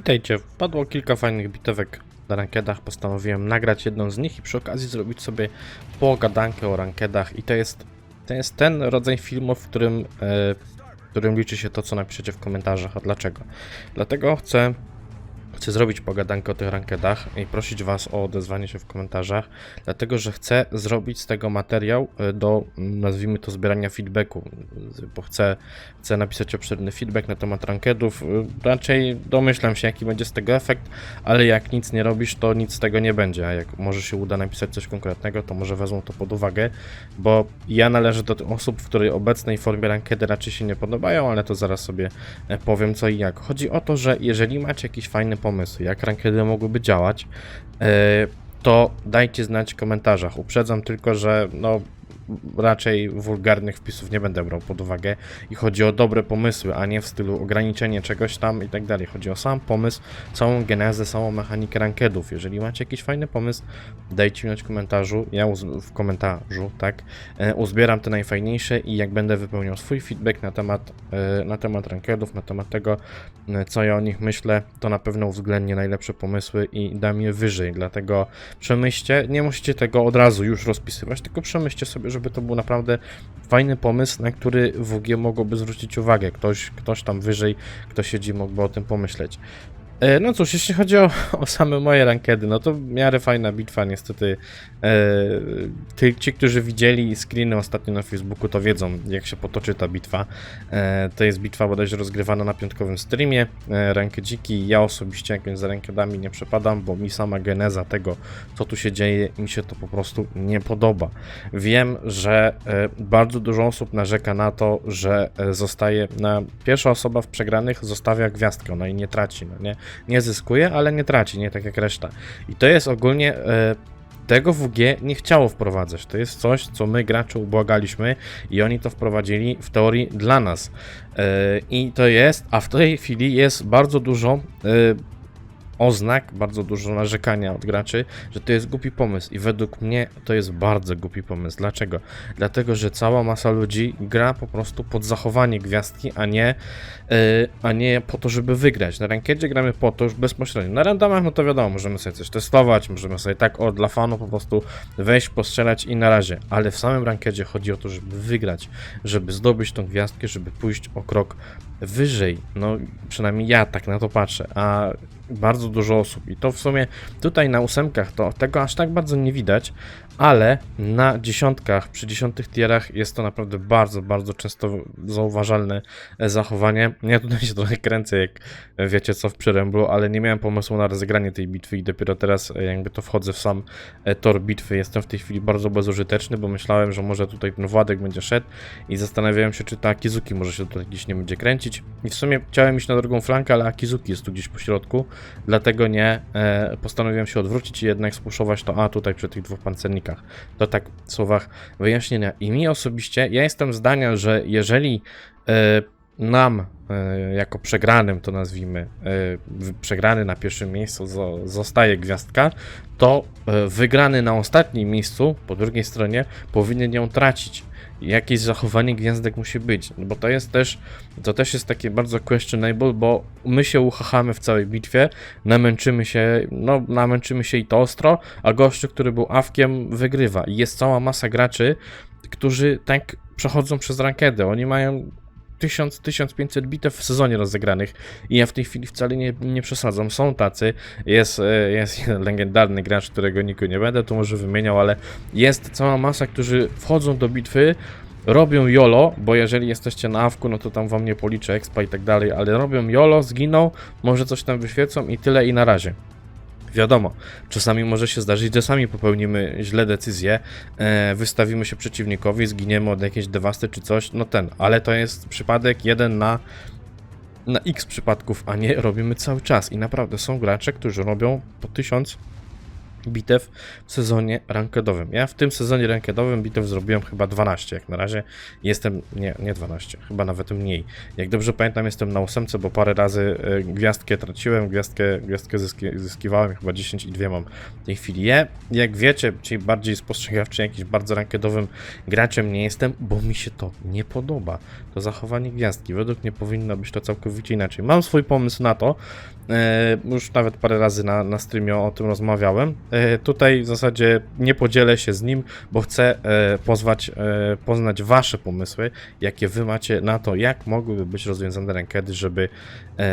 Witajcie, wpadło kilka fajnych bitewek na rankedach, postanowiłem nagrać jedną z nich i przy okazji zrobić sobie pogadankę o rankedach i to jest, to jest ten rodzaj filmu, w którym, e, w którym liczy się to, co napiszecie w komentarzach. A dlaczego? Dlatego chcę, chcę zrobić pogadankę o tych rankedach i prosić Was o odezwanie się w komentarzach, dlatego że chcę zrobić z tego materiał e, do, mm, nazwijmy to, zbierania feedbacku, bo chcę, chcę napisać obszerny feedback na temat rankedów. Y, Raczej domyślam się, jaki będzie z tego efekt, ale jak nic nie robisz, to nic z tego nie będzie. A jak może się uda napisać coś konkretnego, to może wezmą to pod uwagę, bo ja należę do tych osób, w której obecnej formie rankedy raczej się nie podobają, ale to zaraz sobie e, powiem co i jak. Chodzi o to, że jeżeli macie jakiś fajny pomysł, jak rankedy mogłyby działać, e, to dajcie znać w komentarzach. Uprzedzam tylko, że no raczej wulgarnych wpisów nie będę brał pod uwagę i chodzi o dobre pomysły, a nie w stylu ograniczenie czegoś tam i tak dalej. Chodzi o sam pomysł, całą genezę, całą mechanikę rankedów. Jeżeli macie jakiś fajny pomysł, dajcie mi w komentarzu, ja w komentarzu, tak, e, uzbieram te najfajniejsze i jak będę wypełniał swój feedback na temat, e, na temat rankedów, na temat tego, e, co ja o nich myślę, to na pewno uwzględnię najlepsze pomysły i dam je wyżej, dlatego przemyślcie, nie musicie tego od razu już rozpisywać, tylko przemyślcie sobie, żeby to był naprawdę fajny pomysł, na który WG mogłoby zwrócić uwagę. Ktoś, ktoś tam wyżej, kto siedzi, mógłby o tym pomyśleć. E, No cóż, jeśli chodzi o, o same moje rankedy, no to w miarę fajna bitwa, niestety. E, ty, ci, którzy widzieli screeny ostatnio na Facebooku, to wiedzą, jak się potoczy ta bitwa. E, to jest bitwa bodajże rozgrywana na piątkowym streamie. Rankedziki, ja osobiście jakimś za rankedami nie przepadam, bo mi sama geneza tego, co tu się dzieje, mi się to po prostu nie podoba. Wiem, że bardzo dużo osób narzeka na to, że zostaje na pierwsza osoba w przegranych zostawia gwiazdkę, ona jej nie traci, no nie, nie zyskuje, ale nie traci, nie tak jak reszta. I to jest ogólnie e, tego WG nie chciało wprowadzać. To jest coś, co my gracze ubłagaliśmy i oni to wprowadzili w teorii dla nas. E, I to jest, a w tej chwili jest bardzo dużo e, oznak, bardzo dużo narzekania od graczy, że to jest głupi pomysł i według mnie to jest bardzo głupi pomysł. Dlaczego? Dlatego, że cała masa ludzi gra po prostu pod zachowanie gwiazdki, a nie, yy, a nie po to, żeby wygrać. Na rankedzie gramy po to już bezpośrednio. Na randomach, no to wiadomo, możemy sobie coś testować, możemy sobie tak o dla fanu po prostu wejść, postrzelać i na razie. Ale w samym rankedzie chodzi o to, żeby wygrać, żeby zdobyć tą gwiazdkę, żeby pójść o krok wyżej. No, przynajmniej ja tak na to patrzę, a bardzo dużo osób. I to w sumie tutaj na ósemkach to tego aż tak bardzo nie widać, ale na dziesiątkach, przy dziesiątych tierach jest to naprawdę bardzo, bardzo często zauważalne zachowanie. Ja tutaj się trochę kręcę, jak wiecie co w przyręblu, ale nie miałem pomysłu na rozegranie tej bitwy i dopiero teraz e, jakby to wchodzę w sam e, tor bitwy. Jestem w tej chwili bardzo bezużyteczny, bo myślałem, że może tutaj ten Władek będzie szedł i zastanawiałem się, czy ta Akizuki może się tutaj gdzieś nie będzie kręcić. I w sumie chciałem iść na drugą flankę, ale Akizuki jest tu gdzieś po środku, dlatego nie. E, postanowiłem się odwrócić i jednak spuszować to A tutaj przy tych dwóch pancernikach. To tak w słowach wyjaśnienia. I mi osobiście, ja jestem zdania, że jeżeli e, nam, e, jako przegranym to nazwijmy, e, przegrany na pierwszym miejscu zo, zostaje gwiazdka, to e, wygrany na ostatnim miejscu, po drugiej stronie, powinien ją tracić. Jakieś zachowanie gwiazdek musi być, no bo to jest też, to też jest takie bardzo questionable, bo my się uchachamy w całej bitwie, namęczymy się, no namęczymy się i to ostro, a gościu, który był awkiem, wygrywa. I jest cała masa graczy, którzy tak przechodzą przez rankedę. Oni mają 1000-1500 bitew w sezonie rozegranych i ja w tej chwili wcale nie, nie przesadzam. Są tacy, jest, e, jest jeden legendarny gracz, którego niku nie będę tu może wymieniał, ale jest cała masa, którzy wchodzą do bitwy, robią YOLO, bo jeżeli jesteście na awku, no to tam wam nie policzę expa i tak dalej, ale robią YOLO, zginą, może coś tam wyświecą i tyle i na razie. Wiadomo, czasami może się zdarzyć, że sami popełnimy źle decyzję, e, wystawimy się przeciwnikowi, zginiemy od jakiejś dewasty czy coś, no ten, ale to jest przypadek jeden na, na x przypadków, a nie robimy cały czas. I naprawdę są gracze, którzy robią po 1000, bitew w sezonie rankedowym. Ja w tym sezonie rankedowym bitew zrobiłem chyba 12 jak na razie. Jestem, nie, nie 12, chyba nawet mniej. Jak dobrze pamiętam jestem na ósemce, bo parę razy e, gwiazdkę traciłem, gwiazdkę, gwiazdkę zyski, zyskiwałem, chyba 10 i 2 mam w tej chwili. Ja, jak wiecie, czyli bardziej spostrzegawczy, jakiś bardzo rankedowym graczem nie jestem, bo mi się to nie podoba. To zachowanie gwiazdki. Według mnie powinno być to całkowicie inaczej. Mam swój pomysł na to, E, już nawet parę razy na, na streamie o tym rozmawiałem. E, tutaj w zasadzie nie podzielę się z nim, bo chcę e, pozwać, e, poznać Wasze pomysły, jakie Wy macie na to, jak mogłyby być rozwiązane rankedy, żeby,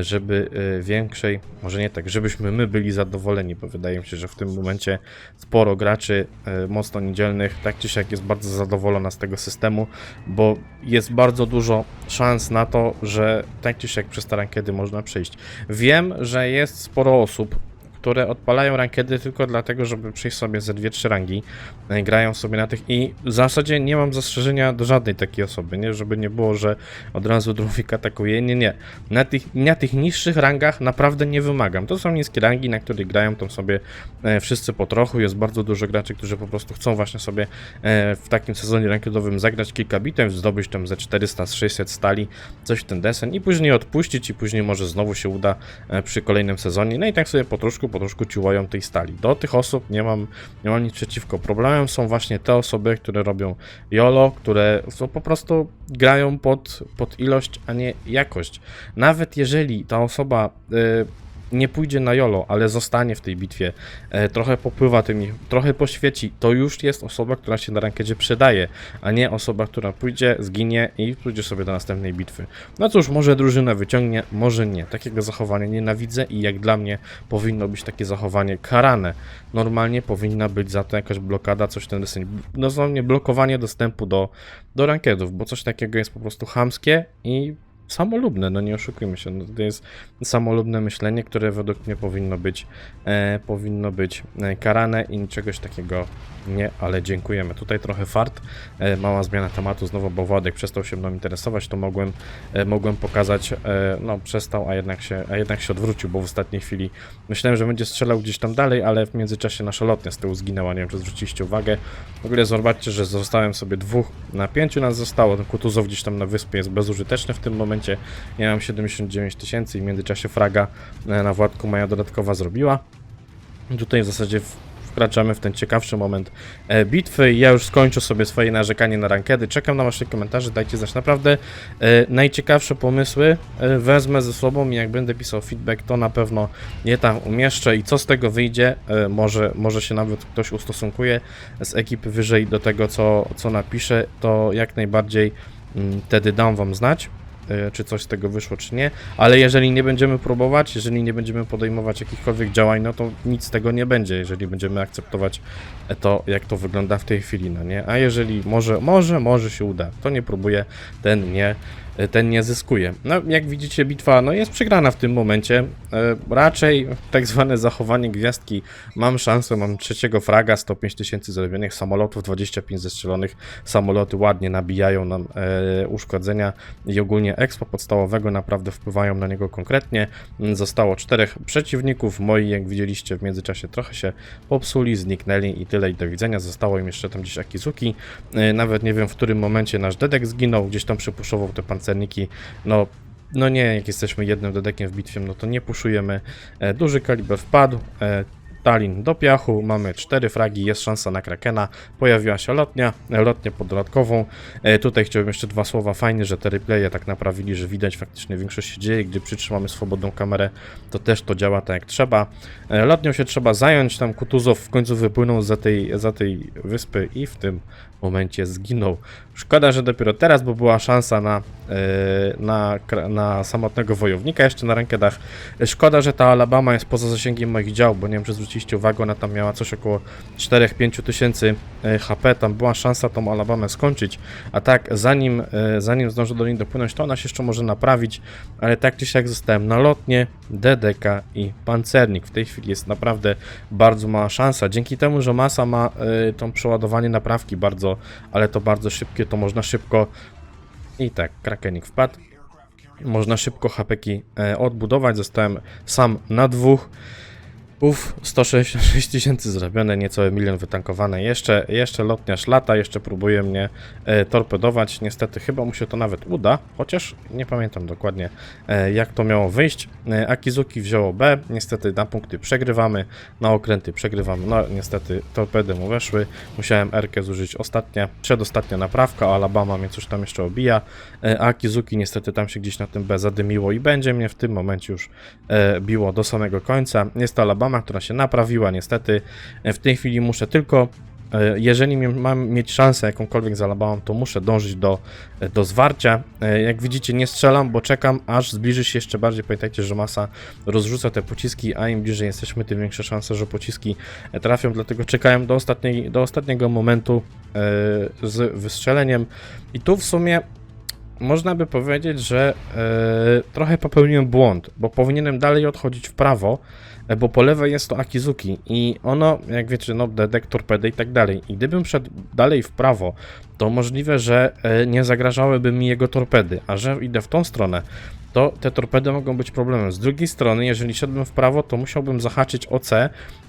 żeby większej, może nie tak, żebyśmy my byli zadowoleni, bo wydaje mi się, że w tym momencie sporo graczy mocno niedzielnych, tak czy siak jest bardzo zadowolona z tego systemu, bo jest bardzo dużo szans na to, że tak czy siak przez te rankedy można przejść. Wiem, że jest sporo osób, które odpalają rankedy tylko dlatego, żeby przejść sobie ze dwie, trzy rangi, e, grają sobie na tych i w zasadzie nie mam zastrzeżenia do żadnej takiej osoby, nie? Żeby nie było, że od razu drufik atakuje, nie, nie. Na tych, na tych niższych rangach naprawdę nie wymagam. To są niskie rangi, na których grają tam sobie e, wszyscy po trochu. Jest bardzo dużo graczy, którzy po prostu chcą właśnie sobie e, w takim sezonie rankedowym zagrać kilka bitew, zdobyć tam ze 400, z 600 stali, coś w ten desen i później odpuścić i później może znowu się uda przy kolejnym sezonie. No i tak sobie po troszku, po troszku ciułają tej stali. Do tych osób nie mam, nie mam nic przeciwko. Problemem są właśnie te osoby, które robią YOLO, które są po prostu grają pod, pod ilość, a nie jakość. Nawet jeżeli ta osoba y, nie pójdzie na YOLO, ale zostanie w tej bitwie, e, trochę popływa tymi, trochę poświeci, to już jest osoba, która się na rankedzie przydaje, a nie osoba, która pójdzie, zginie i pójdzie sobie do następnej bitwy. No cóż, może drużyna wyciągnie, może nie. Takiego zachowania nienawidzę i jak dla mnie powinno być takie zachowanie karane. Normalnie powinna być za to jakaś blokada, coś ten deseń. Dosłownie blokowanie dostępu do, do rankedów, bo coś takiego jest po prostu chamskie i samolubne, no nie oszukujmy się, no to jest samolubne myślenie, które według mnie powinno być, e, powinno być e, karane i czegoś takiego nie, ale dziękujemy. Tutaj trochę fart, e, mała zmiana tematu znowu, bo Władek przestał się mną interesować, to mogłem, e, mogłem pokazać, e, no przestał, a jednak, się, a jednak się odwrócił, bo w ostatniej chwili myślałem, że będzie strzelał gdzieś tam dalej, ale w międzyczasie nasza lotnia z tyłu zginęła, nie wiem czy zwróciliście uwagę. W ogóle zobaczcie, że zostałem sobie dwóch na pięciu nas zostało, ten Kutuzow gdzieś tam na wyspie jest bezużyteczny w tym momencie, ja mam 79 tysięcy i w międzyczasie fraga e, na Władku moja dodatkowa zrobiła. Tutaj w zasadzie wkraczamy w ten ciekawszy moment e, bitwy. Ja już skończę sobie swoje narzekanie na rankedy. Czekam na wasze komentarze, dajcie znać. Naprawdę e, najciekawsze pomysły wezmę ze sobą i jak będę pisał feedback, to na pewno je tam umieszczę i co z tego wyjdzie, może, może się nawet ktoś ustosunkuje z ekipy wyżej do tego, co, co napiszę, to jak najbardziej mm, wtedy dam wam znać czy coś z tego wyszło, czy nie. Ale jeżeli nie będziemy próbować, jeżeli nie będziemy podejmować jakichkolwiek działań, no to nic z tego nie będzie, jeżeli będziemy akceptować to, jak to wygląda w tej chwili, no nie? A jeżeli może, może, może się uda, to nie próbuje, ten nie, ten nie zyskuje. No, jak widzicie, bitwa no, jest przegrana w tym momencie. E, raczej tak zwane zachowanie gwiazdki. Mam szansę, mam trzeciego fraga, 105 tysięcy zarobionych samolotów, 25 zestrzelonych. Samoloty ładnie nabijają nam e, uszkodzenia i ogólnie expo podstawowego naprawdę wpływają na niego konkretnie. Mm, Zostało czterech przeciwników. Moi, jak widzieliście, w międzyczasie trochę się popsuli, zniknęli i tyle i do widzenia. Zostało im jeszcze tam gdzieś Akizuki. E, Nawet nie wiem, w którym momencie nasz dedek zginął, gdzieś tam przypuszował te pancerniki. No, no nie, jak jesteśmy jednym dedekiem w bitwie, no to nie puszujemy. E, duży kaliber wpadł. Talin do piachu, mamy cztery fragi, jest szansa na Krakena, pojawiła się lotnia, lotnię poddodatkową. E, tutaj chciałbym jeszcze dwa słowa, fajnie, że te replaye tak naprawili, że widać faktycznie większość się dzieje, gdy przytrzymamy swobodną kamerę, to też to działa tak jak trzeba. E, lotnią się trzeba zająć, tam Kutuzow w końcu wypłynął za tej, za tej wyspy i w tym momencie zginął. Szkoda, że dopiero teraz, bo była szansa na, e, na, na samotnego wojownika jeszcze na rankedach. Szkoda, że ta Alabama jest poza zasięgiem moich dział, bo nie wiem, czy zwróciliście uwagę, ona tam miała coś około 4-5 tysięcy e, HP, tam była szansa tą Alabamę skończyć, a tak, zanim, e, zanim zdążę do niej dopłynąć, to ona się jeszcze może naprawić, ale tak czy siak zostałem na lotnie, DDK i pancernik. W tej chwili jest naprawdę bardzo mała szansa. Dzięki temu, że masa ma y, tą przeładowanie naprawki bardzo, ale to bardzo szybkie, to można szybko i tak, krakenik wpadł. Można szybko hapeki odbudować. Zostałem sam na dwóch. Uff, 166 tysięcy zrobione, niecały milion wytankowane. Jeszcze, jeszcze lotniarz lata, jeszcze próbuje mnie e, torpedować. Niestety chyba mu się to nawet uda, chociaż nie pamiętam dokładnie e, jak to miało wyjść. E, Akizuki wzięło B, niestety na punkty przegrywamy, na okręty przegrywamy. No niestety torpedy mu weszły, musiałem R-kę zużyć ostatnia, przedostatnia naprawka, a Alabama mnie coś tam jeszcze obija. E, Akizuki niestety tam się gdzieś na tym B zadymiło i będzie mnie w tym momencie już e, biło do samego końca. Jest to Która się naprawiła niestety. E, W tej chwili muszę tylko, e, jeżeli mam mieć szansę jakąkolwiek z to muszę dążyć do, e, do zwarcia. Jak widzicie nie strzelam, bo czekam aż zbliży się jeszcze bardziej. Pamiętajcie, że masa rozrzuca te pociski, a im bliżej jesteśmy, tym większa szansa, że pociski trafią, dlatego czekałem do, ostatniej, do ostatniego momentu z wystrzeleniem. I tu w sumie można by powiedzieć, że e, trochę popełniłem błąd, bo powinienem dalej odchodzić w prawo, e, bo po lewej jest to Akizuki i ono, jak wiecie, no dedek, torpedy i tak dalej. I gdybym szedł dalej w prawo, to możliwe, że e, nie zagrażałyby mi jego torpedy, a że idę w tą stronę, to te torpedy mogą być problemem. Z drugiej strony, jeżeli szedłbym w prawo, to musiałbym zahaczyć OC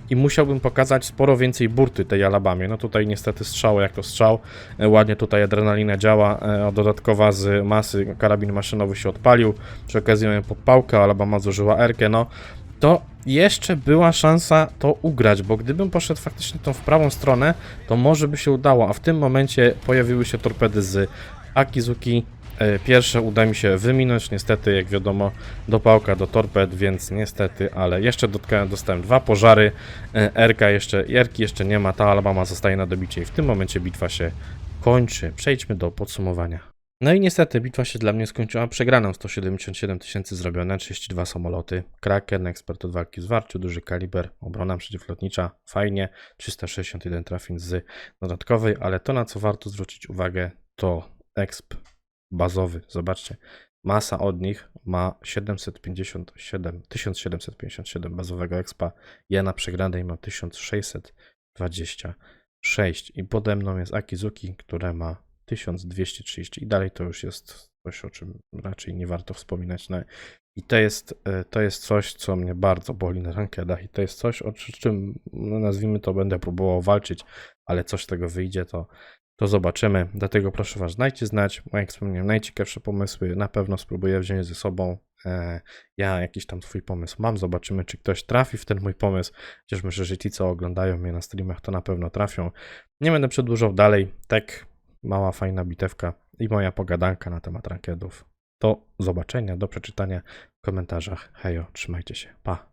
i musiałbym pokazać sporo więcej burty tej Alabamie. No tutaj niestety strzał jak to strzał. E, Ładnie tutaj adrenalina działa, e, dodatkowa z masy karabin maszynowy się odpalił. Przy okazji miałem podpałkę, Alabama zużyła erkę, no to jeszcze była szansa to ugrać, bo gdybym poszedł faktycznie tą w prawą stronę, to może by się udało, a w tym momencie pojawiły się torpedy z Akizuki. E, Pierwsze uda mi się wyminąć, niestety, jak wiadomo, dopałka do torped, więc niestety, ale jeszcze dotkałem, dostałem dwa pożary, Erka jeszcze, Erki jeszcze nie ma, ta Alabama zostaje na dobicie i w tym momencie bitwa się kończy. Przejdźmy do podsumowania. No i niestety bitwa się dla mnie skończyła przegraną. 177 tysięcy zrobione, 32 samoloty, Kraken, ekspert od walki w zwarciu, duży kaliber, obrona przeciwlotnicza, fajnie, 361 trafień z dodatkowej, ale to na co warto zwrócić uwagę to exp bazowy. Zobaczcie, masa od nich ma 757, 1757 bazowego expa, ja na przegranej mam 1626 i pode mną jest Akizuki, które ma 1230 i dalej to już jest coś, o czym raczej nie warto wspominać. No, I to jest, e, to jest coś, co mnie bardzo boli na rankedach i to jest coś, o czym, no nazwijmy to, będę próbował walczyć, ale coś z tego wyjdzie, to, to zobaczymy. Dlatego proszę Was, dajcie znać, jak wspomniałem, najciekawsze pomysły na pewno spróbuję wziąć ze sobą. E, Ja jakiś tam swój pomysł mam, zobaczymy, czy ktoś trafi w ten mój pomysł. Chociaż myślę, że ci, co oglądają mnie na streamach, to na pewno trafią. Nie będę przedłużał dalej. Tak, mała, fajna bitewka i moja pogadanka na temat rankedów. Do zobaczenia, do przeczytania w komentarzach. Hejo, trzymajcie się. Pa.